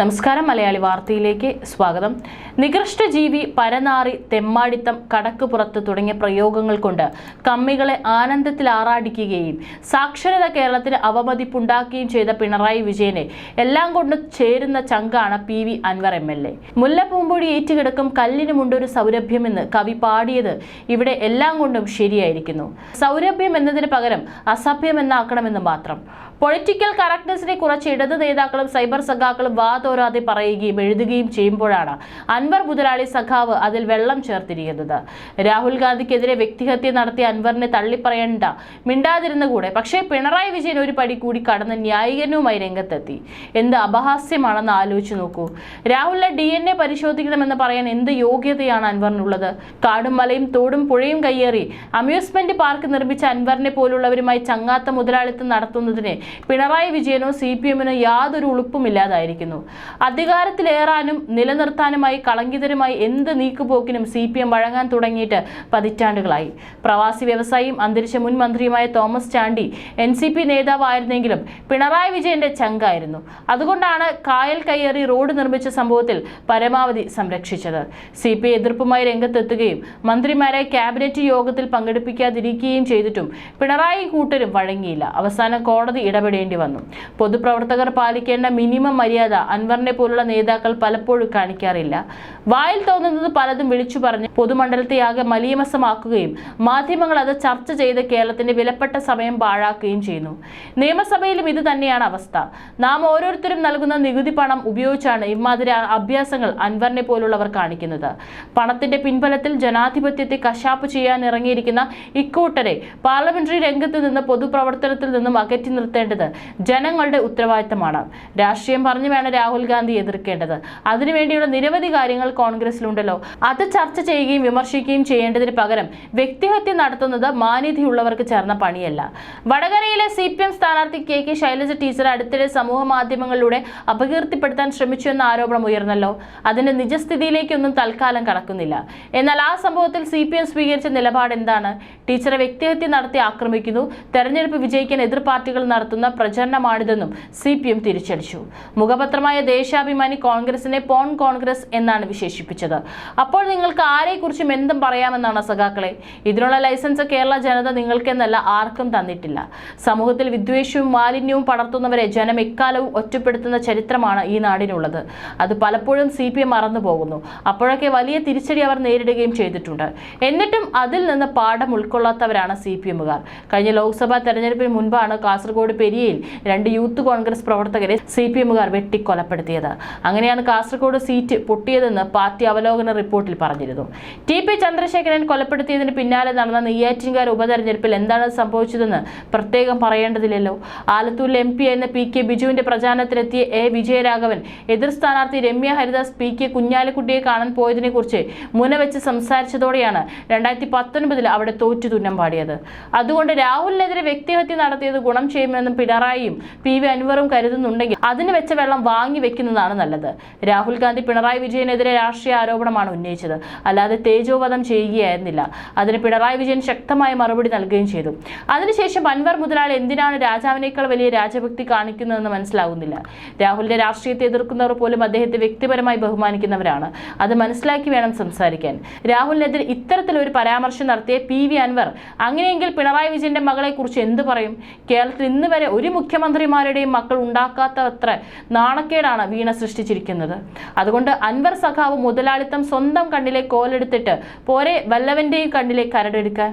നമസ്കാരം മലയാളി വാർത്തയിലേക്ക് സ്വാഗതം. നികൃഷ്ട ജീവി പരനാറി തെമ്മാടിത്തം കടക്കുപുറത്ത് തുടങ്ങിയ പ്രയോഗങ്ങൾ കൊണ്ട് കമ്മികളെ ആനന്ദത്തിൽ ആറാടിക്കുകയും സാക്ഷരത കേരളത്തിന് അവമതിപ്പുണ്ടാക്കുകയും ചെയ്ത പിണറായി വിജയനെ എല്ലാം കൊണ്ട് ചേരുന്ന ചങ്കാണ് P V Anvar M L A. മുല്ലപ്പൂമ്പൊടി ഏറ്റുകിടക്കും കല്ലിനുമുണ്ടൊരു സൗരഭ്യമെന്ന് കവി പാടിയത് ഇവിടെ എല്ലാം കൊണ്ടും ശരിയായിരിക്കുന്നു. സൗരഭ്യം എന്നതിന് പകരം അസഭ്യമെന്നാക്കണമെന്ന് മാത്രം. പൊളിറ്റിക്കൽ കറക്റ്റ്നെസിനെ കുറച്ച് ഇടത് നേതാക്കളും സൈബർ സഖാക്കളും വാതോരാതെ പറയുകയും എഴുതുകയും ചെയ്യുമ്പോഴാണ് അൻവർ മുതലാളി സഖാവ് അതിൽ വെള്ളം ചേർത്തിരിക്കുന്നത്. രാഹുൽ ഗാന്ധിക്കെതിരെ വ്യക്തിഹത്യ നടത്തിയ അൻവറിനെ തള്ളിപ്പറയണ്ട മിണ്ടാതിരുന്ന കൂടെ. പക്ഷേ പിണറായി വിജയൻ ഒരു പടി കൂടി കടന്ന് ന്യായീകരണവുമായി രംഗത്തെത്തി. എന്ത് അപഹാസ്യമാണെന്ന് ആലോചിച്ചു നോക്കൂ. രാഹുലിനെ ഡി എൻ എ പരിശോധിക്കണമെന്ന് പറയാൻ എന്ത് യോഗ്യതയാണ് അൻവറിനുള്ളത്? കാടും മലയും തോടും പുഴയും കയ്യേറി അമ്യൂസ്മെന്റ് പാർക്ക് നിർമ്മിച്ച അൻവറിനെ പോലുള്ളവരുമായി ചങ്ങാത്ത മുതലാളിത്തം നടത്തുന്നതിനെ പിണറായി വിജയനോ സി പി എമ്മിനോ യാതൊരു ഉളുപ്പുമില്ലാതായിരിക്കുന്നു. അധികാരത്തിലേറാനും നിലനിർത്താനുമായി കളങ്കിതരുമായി എന്ത് നീക്കുപോക്കിനും സി പി എം വഴങ്ങാൻ തുടങ്ങിയിട്ട് പതിറ്റാണ്ടുകളായി. പ്രവാസി വ്യവസായിയും അന്തരിച്ച മുൻ മന്ത്രിയുമായ Thomas Chandy N C P നേതാവായിരുന്നെങ്കിലും Pinarayi വിജയന്റെ ചങ്കായിരുന്നു. അതുകൊണ്ടാണ് കായൽ കയ്യേറി റോഡ് നിർമ്മിച്ച സംഭവത്തിൽ പരമാവധി സംരക്ഷിച്ചത്. സി പി എതിർപ്പുമായി രംഗത്തെത്തുകയും മന്ത്രിമാരെ ക്യാബിനറ്റ് യോഗത്തിൽ പങ്കെടുപ്പിക്കാതിരിക്കുകയും ചെയ്തിട്ടും പിണറായി കൂട്ടരും വഴങ്ങിയില്ല. അവസാന കോടതി ഇടപെടേണ്ടി വന്നു. പൊതുപ്രവർത്തകർ പാലിക്കേണ്ട മിനിമം മര്യാദ അൻവറിനെ പോലുള്ള നേതാക്കൾ പലപ്പോഴും കാണിക്കാറില്ല. വായിൽ തോന്നുന്നത് പലതും വിളിച്ചു പറഞ്ഞ് പൊതുമണ്ഡലത്തെ ആകെ മലീമസമാക്കുകയും മാധ്യമങ്ങൾ അത് ചർച്ച ചെയ്ത് കേരളത്തിന്റെ വിലപ്പെട്ട സമയം പാഴാക്കുകയും ചെയ്യുന്നു. നിയമസഭയിലും ഇത് തന്നെയാണ് അവസ്ഥ. നാം ഓരോരുത്തരും നൽകുന്ന നികുതി പണം ഉപയോഗിച്ചാണ് ഇമാതിരി അഭ്യാസങ്ങൾ അൻവറിനെ പോലുള്ളവർ കാണിക്കുന്നത്. പണത്തിന്റെ പിൻബലത്തിൽ ജനാധിപത്യത്തെ കശാപ്പ് ചെയ്യാൻ ഇറങ്ങിയിരിക്കുന്ന ഇക്കൂട്ടരെ പാർലമെന്ററി രംഗത്ത് നിന്ന് പൊതുപ്രവർത്തനത്തിൽ നിന്നും അകറ്റി നിർത്തേണ്ടത് ജനങ്ങളുടെ ഉത്തരവാദിത്തമാണ്. രാഷ്ട്രീയം പറഞ്ഞു വേണം രാഹുൽ ഗാന്ധി എതിർക്കേണ്ടത്. അതിനുവേണ്ടിയുള്ള നിരവധി കാര്യങ്ങൾ കോൺഗ്രസിലുണ്ടല്ലോ. അത് ചർച്ച ചെയ്യുകയും വിമർശിക്കുകയും ചെയ്യേണ്ടതിന് പകരം വ്യക്തിഹത്യ നടത്തുന്നത് മാന്യതയുള്ളവർക്ക് ചേർന്ന പണിയല്ല. വടകരയിലെ സി പി എം സ്ഥാനാർത്ഥി കെ കെ ശൈലജ ടീച്ചർ അടുത്തിടെ സമൂഹ മാധ്യമങ്ങളിലൂടെ അപകീർത്തിപ്പെടുത്താൻ ശ്രമിച്ചു എന്ന ആരോപണം ഉയർന്നല്ലോ. അതിന്റെ നിജസ്ഥിതിയിലേക്കൊന്നും തൽക്കാലം കടക്കുന്നില്ല. എന്നാൽ ആ സംഭവത്തിൽ സി പി എം സ്വീകരിച്ച നിലപാട് എന്താണ് ടീച്ചറെ വ്യക്തിഹത്യ നടത്തി ആക്രമിക്കുന്നു. തെരഞ്ഞെടുപ്പ് വിജയിക്കാൻ എതിർ പാർട്ടികൾ നടത്തുന്ന. പ്രചരണമാണിതെന്നും സി പി എം തിരിച്ചടിച്ചു. മുഖപത്രമായ ദേശാഭിമാനി കോൺഗ്രസിനെ പോൺ കോൺഗ്രസ് എന്നാണ് വിശേഷിപ്പിച്ചത്. അപ്പോൾ നിങ്ങൾക്ക് ആരെക്കുറിച്ചും എന്തും പറയാമെന്നാണ് സഖാക്കളെ? ഇതിനുള്ള ലൈസൻസ് കേരള ജനത നിങ്ങൾക്കെന്നല്ല ആർക്കും തന്നിട്ടില്ല. സമൂഹത്തിൽ വിദ്വേഷവും മാലിന്യവും പടർത്തുന്നവരെ ജനം എക്കാലവും ഒറ്റപ്പെടുത്തുന്ന ചരിത്രമാണ് ഈ നാടിനുള്ളത്. അത് പലപ്പോഴും സി പി എം അപ്പോഴൊക്കെ വലിയ തിരിച്ചടി അവർ നേരിടുകയും ചെയ്തിട്ടുണ്ട്. എന്നിട്ടും അതിൽ നിന്ന് പാഠം ഉൾക്കൊള്ളാത്തവരാണ് സി പി എമ്മുകാർ. കഴിഞ്ഞ ലോക്സഭാ തെരഞ്ഞെടുപ്പിന് മുൻപാണ് കാസർഗോഡ് പെരിയയിൽ രണ്ട് യൂത്ത് കോൺഗ്രസ് പ്രവർത്തകരെ സി പി എമ്മുകാർ വെട്ടിക്കൊലപ്പെടുത്തിയത്. അങ്ങനെയാണ് കാസർഗോഡ് സീറ്റ് പൊട്ടിയതെന്ന് പാർട്ടി അവലോകന റിപ്പോർട്ടിൽ പറഞ്ഞിരുന്നു. ടി പി ചന്ദ്രശേഖരൻ കൊലപ്പെടുത്തിയതിന് പിന്നാലെ നടന്ന നെയ്യാറ്റിൻകാർ ഉപതെരഞ്ഞെടുപ്പിൽ എന്താണ് സംഭവിച്ചതെന്ന് പ്രത്യേകം പറയേണ്ടതില്ലല്ലോ. ആലത്തൂരിൽ എം പി എന്ന പി കെ ബിജുവിന്റെ പ്രചാരണത്തിലെത്തിയ എ വിജയരാഘവൻ എതിർ സ്ഥാനാർത്ഥി രമ്യ ഹരിദാസ് പി കെ കുഞ്ഞാലിക്കുട്ടിയെ കാണാൻ പോയതിനെ കുറിച്ച് മുനവെച്ച് സംസാരിച്ചതോടെയാണ് രണ്ടായിരത്തി പത്തൊൻപതിൽ അവിടെ തോറ്റു തുന്നം പാടിയത്. അതുകൊണ്ട് രാഹുലിനെതിരെ വ്യക്തിഹത്യ നടത്തിയത് ഗുണം ചെയ്യുമെന്നും പിണറായിയും പി വി അൻവറും കരുതുന്നുണ്ടെങ്കിൽ അതിന് വെച്ച വെള്ളം വാങ്ങി വെക്കുന്നതാണ് നല്ലത്. രാഹുൽ ഗാന്ധി പിണറായി വിജയനെതിരെ രാഷ്ട്രീയ ആരോപണമാണ് ഉന്നയിച്ചത്. അല്ലാതെ തേജോവധം ചെയ്യുകയായിരുന്നില്ല. അതിന് പിണറായി വിജയൻ ശക്തമായ മറുപടി നൽകുകയും ചെയ്തു. അതിനുശേഷം അൻവർ മുതലാളി എന്തിനാണ് രാജാവിനേക്കാൾ വലിയ രാജഭക്തി കാണിക്കുന്നതെന്ന് മനസ്സിലാകുന്നില്ല രാഹുലിന്റെ രാഷ്ട്രീയത്തെ എതിർക്കുന്നവർ പോലും അദ്ദേഹത്തെ വ്യക്തിപരമായി ബഹുമാനിക്കുന്നവരാണ്. അത് മനസ്സിലാക്കി വേണം സംസാരിക്കാൻ. രാഹുലിനെതിരെ ഇത്തരത്തിലൊരു പരാമർശം നടത്തിയ പി വി അൻവർ അങ്ങനെയെങ്കിൽ പിണറായി വിജയന്റെ മകളെ കുറിച്ച് എന്ത് പറയും? കേരളത്തിൽ ഇന്ന് ഒരു മുഖ്യമന്ത്രിമാരുടെയും മക്കൾ ഉണ്ടാക്കാത്തത്ര നാണക്കേടാണ് വീണ സൃഷ്ടിച്ചിരിക്കുന്നത്. അതുകൊണ്ട് അൻവർ സഖാവ് മുതലാളിത്തം സ്വന്തം കണ്ണിലെ കോലെടുത്തിട്ട് പോരെ വല്ലവന്റെയും കണ്ണിലെ കരടെടുക്കാൻ